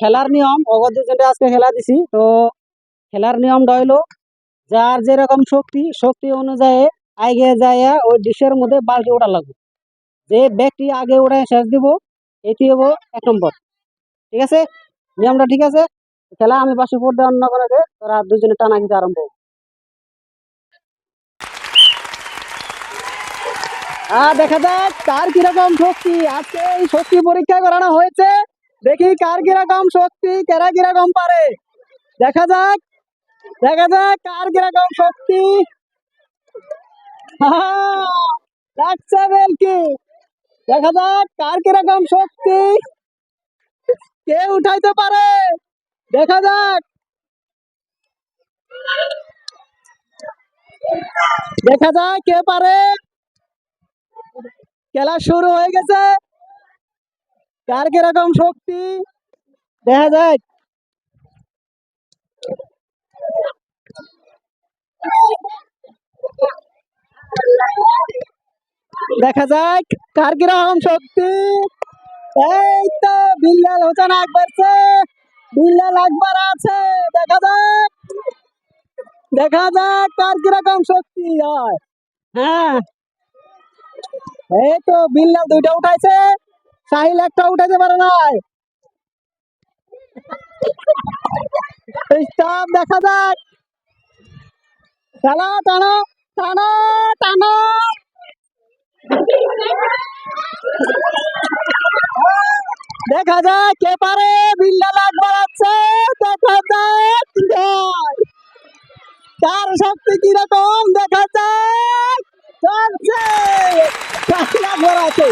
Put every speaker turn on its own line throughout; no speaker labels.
খেলার নিয়ম অগত দুজনে আজকে খেলা দিছি। তো খেলার নিয়মটা হইল, যার যেরকম শক্তি শক্তি অনুযায়ী আগে যায় ওই ডিশের মধ্যে বালতি ওঠা লাগবে। যে ব্যক্তি আগে ওঠে শেষ দিব, এটি হব এক নম্বর। ঠিক আছে? নিয়মটা ঠিক আছে? খেলা আমি পাশে পড়তে অন্য করে দে, তোরা দুজনে টানা খেতে আরম্ভ আর দেখা যাক কার কীরকম শক্তি? আজকে এই শক্তি পরীক্ষা করানো হয়েছে। দেখি কার কীরকম শক্তি, কেরা কীরকম পারে। দেখা যাক দেখা যাক কার কীরকম শক্তি। লাগছে বেলকি। দেখা যাক কার কীরকম শক্তি। কে উঠাইতে পারে? দেখা যাক। দেখা যাক কে পারে। খেলা শুরু হয়ে গেছে। কার কীরকম শক্তি? দেখা যাক। দেখা যাক কার কীরকম শক্তি। এই তো বিল্লাল হোসেন আকবরছে বিল্লাল আকবর আছে। দেখা যাক। দেখা যাক কার কীরকম শক্তি হয়। হ্যাঁ। এই তো বিল্লাল দুইটা উঠাইছে। সাহিল একটা উঠাতে পারে নাই। দেখা যাক। টানা টানা টানা টানা। দেখা যাক, কে পারে বিল্লা লাগবার আছে দেখা যাক কি হয়। কার শক্তি কীরকম দেখা যাক চলছে সাহিল আকবর আছে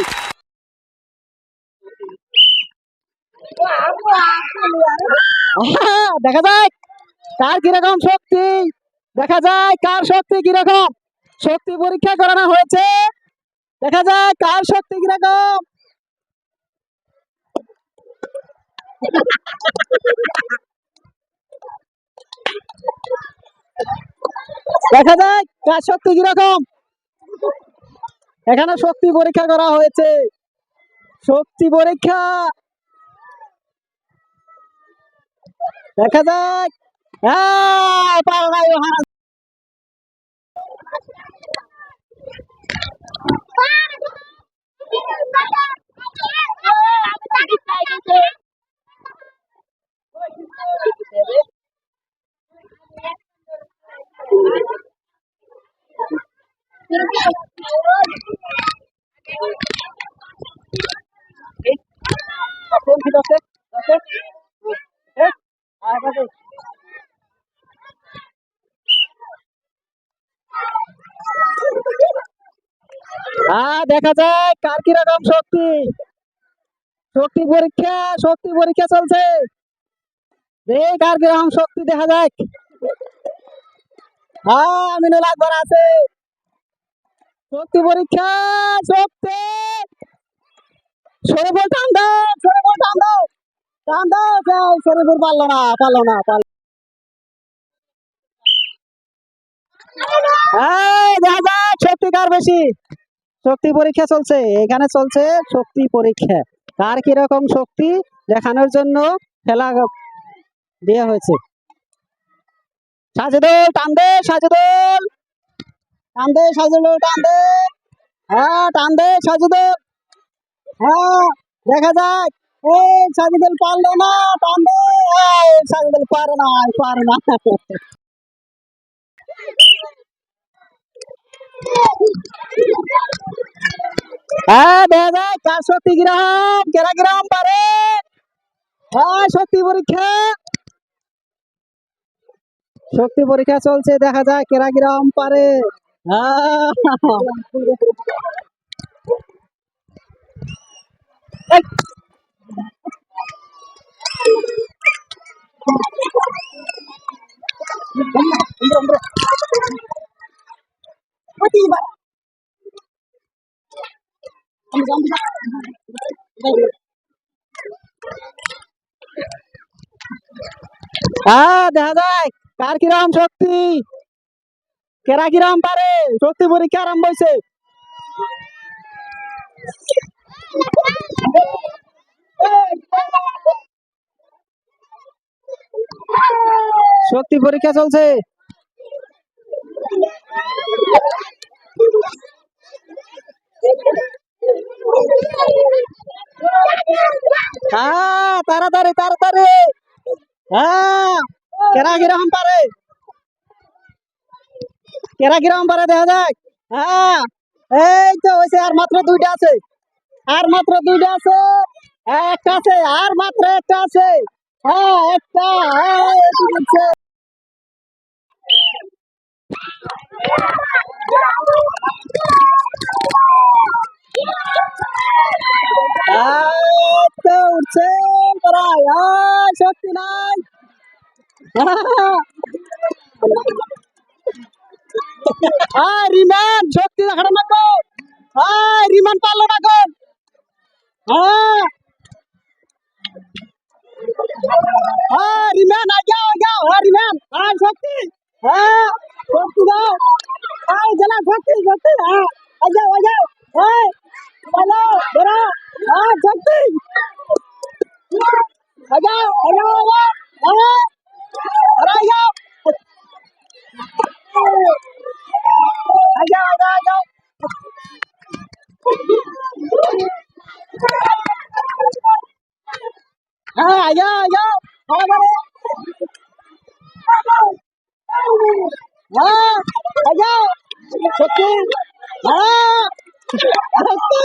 আহা, দেখা যাক কার কীরকম শক্তি? দেখা যায় কার শক্তি কীরকম? শক্তি পরীক্ষা করানো হয়েছে। দেখা যাক কার শক্তি কীরকম? দেখা যাক কার শক্তি কীরকম? এখানে শক্তি পরীক্ষা করা হয়েছে। শক্তি পরীক্ষা দেখা যাক। ঠিক আছে? হ্যাঁ দেখা যায়। কার কীরকম শক্তি? শক্তি পরীক্ষা শক্তি পরীক্ষা চলছে। কার কীরকম শক্তি, দেখা যাক। হ্যাঁ আমিনুল আকবর আছে। শক্তি পরীক্ষা, শক্তি। শরীফুল টান দাও সরে দাও টান দাও কার বেশি? শক্তি পরীক্ষা চলছে, এখানে চলছে শক্তি পরীক্ষা। কার কীরকম শক্তি দেখানোর জন্য খেলা দেওয়া হয়েছে? সাজেদুল, টান দে, সাজেদুল। টান দে, সাজেদুল, টান দে। হ্যাঁ টান দে, সাজেদুল। হ্যাঁ দেখা যাক। হ্যাঁ দেখা কার শক্তি কীরকম? কেরা কীরকম পারে? হ্যাঁ শক্তি পরীক্ষা। শক্তি পরীক্ষা চলছে, দেখা যায় কেরা কীরকম পারে। হ্যাঁ। হ্যাঁ দেখা যায়। কার কীরকম শক্তি? কেরা কীরকম পারে? শক্তি পরীক্ষা আরম্ভ হয়েছে সত্যি পরীক্ষা চলছে। হ্যাঁ তাড়াতাড়ি তাড়াতাড়ি। হ্যাঁ কেরা কীরকম পারে? কেরা কীরকম পারে দেখা যাক। হ্যাঁ এই তো হয়েছে আর মাত্র দুইটা আছে। আর মাত্র দুইটা আছে। একটা আছে, আর মাত্র একটা আছে। হ্যাঁ একটা হ্যাঁ উঠছে প্রায় শক্তি নাই। রিমান, শক্তি দেখানো না গো রিমান পারল না গো হ্যাঁ হ্যাঁ রিমান আ আয়া আয়া হ্যাঁ আয়া সত্যি হ্যাঁ সত্যি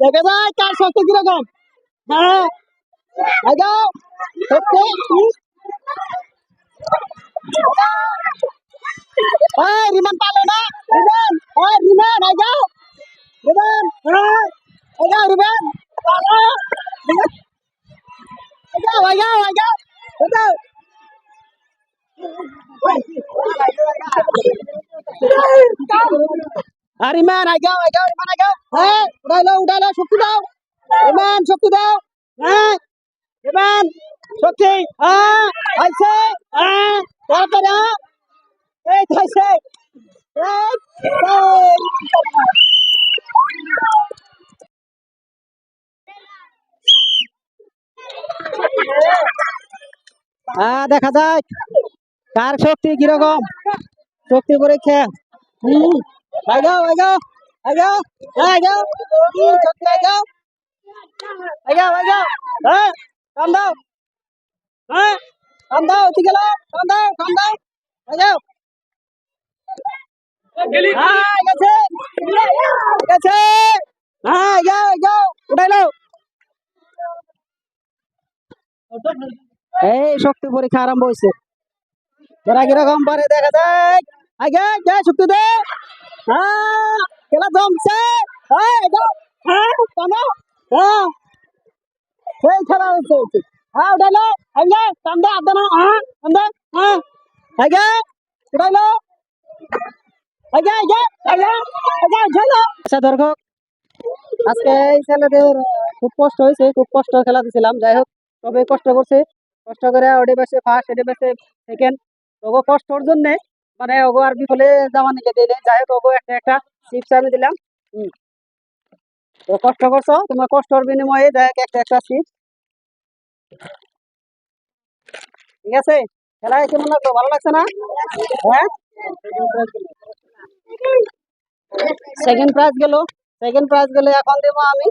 দেখে ভাই কার শক্ত কীরকম হ্যাঁ আয়া সত্যি রিমান পালে আর ইমান আগাও আগাও ইমান আগাও হ্যাঁ উঠাইলো উঠাইলো শক্তি দাও। ইমান শক্তি দাও। হ্যাঁ ইমান শক্তি। হ্যাঁ আইছে। হ্যাঁ তাড়াতাড়ি হ্যাঁ। এই থাইছে হ্যাঁ, দেখা যাক। কার শক্তি কীরকম? শক্তি পরীক্ষা। হম। আগাও আগাও আগাও হ্যাঁ আগাও হুম, শক্তি আগাও আগাও আগাও হ্যাঁ কাম দাও হ্যাঁ কাম দাও ঠিক গেল কাম দাও কাম দাও আগাও হ্যাঁ গেছে গেছে হ্যাঁ আগাও আগাও উঠাইলো এই শক্তি পরীক্ষা আরম্ভ হয়েছে তোরা কীরকম পারে দেখা যায়? আগে যায় শক্তি দে। খেলা জমছে। হ্যাঁ হ্যাঁ হ্যাঁ। এই খেলা। হ্যাঁ উঠাইলো আগে কান্দে আদে না হ্যাঁ কান্দে হ্যাঁ। উঠাইলো আগে আগে আগে আজকে এই ছেলেদের, খুব কষ্ট হয়েছে, খুব কষ্ট খেলা দিছিলাম, যাই হোক, তবে কষ্ট করছে। কষ্ট করে ওডি পাশে ফার্স্ট এডি পাশে সেকেন্ড ওগো কষ্টর জন্য। মানে ওগো আর বিফলে জামা নিকে দিলে যাই হোক ওগো একটা একটা চিপস আমি দিলাম। হুম। তো কষ্ট করছ? তোমার কষ্টর বিনিময়ে যাই হোক একটা একটা চিপস ঠিক আছে? খেলায় কেমন লাগল ভালো লাগছে না? হ্যাঁ? সেকেন্ড প্রাইজ গেল। সেকেন্ড প্রাইজ গেলে এখন দেবো আমি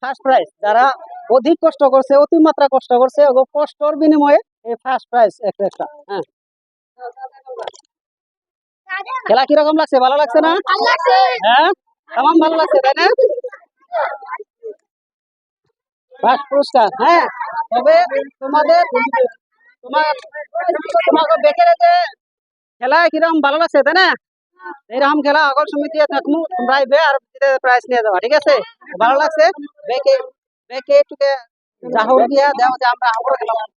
ফার্স্ট প্রাইজ যারা অধিক কষ্ট করছে অতিমাত্রা কষ্ট করছে কষ্টর বিনিময়ে এই ফার্স্ট প্রাইজ একটা একটা। হ্যাঁ। খেলা কীরকম লাগছে? ভালো লাগছে না? হ্যাঁ? কেমন ভালো লাগছে তাই না? ফার্স্ট পুরস্কার। হ্যাঁ তবে তোমাদের তোমার তোমাকে দেখে রেখে কীরকম ভালো লাগছে তাই না? এরকম খেলা আগর সমিতি থাকমু তোমরা আইবে আর প্রাইজ নিয়ে যাবা ঠিক আছে? ভালো লাগছে। বেকে বেকে একটুকে জাহর দিয়া দেও যে আমরা আমরা খেলাম।